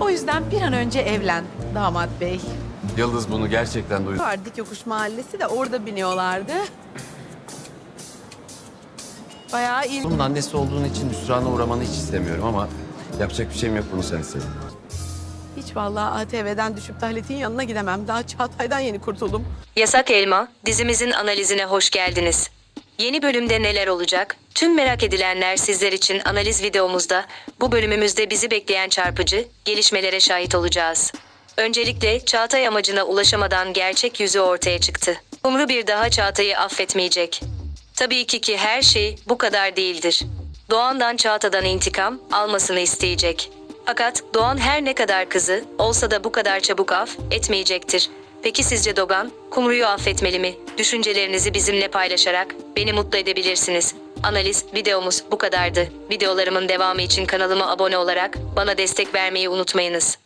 O yüzden bir an önce evlen damat bey. Yıldız bunu gerçekten duydu. Var dik yokuş mahallesi de orada biniyorlardı. Bayağı iyi. Bunun annesi olduğun için hüsrana uğramanı hiç istemiyorum ama yapacak bir şeyim yok bunu sen istedin. Hiç vallahi ATV'den düşüp Halit'in yanına gidemem. Daha Çağatay'dan yeni kurtuldum. Yasak Elma dizimizin analizine hoş geldiniz. Yeni bölümde neler olacak? Tüm merak edilenler sizler için analiz videomuzda. Bu bölümümüzde bizi bekleyen çarpıcı gelişmelere şahit olacağız. Öncelikle Çağatay amacına ulaşamadan gerçek yüzü ortaya çıktı. Umru bir daha Çağatay'ı affetmeyecek. Tabii ki ki her şey bu kadar değildir. Doğan'dan Çağatay'dan intikam almasını isteyecek. Fakat Doğan her ne kadar kızı olsa da bu kadar çabuk af etmeyecektir. Peki sizce Dogan, Kumru'yu affetmeli mi? Düşüncelerinizi bizimle paylaşarak beni mutlu edebilirsiniz. Analiz videomuz bu kadardı. Videolarımın devamı için kanalıma abone olarak bana destek vermeyi unutmayınız.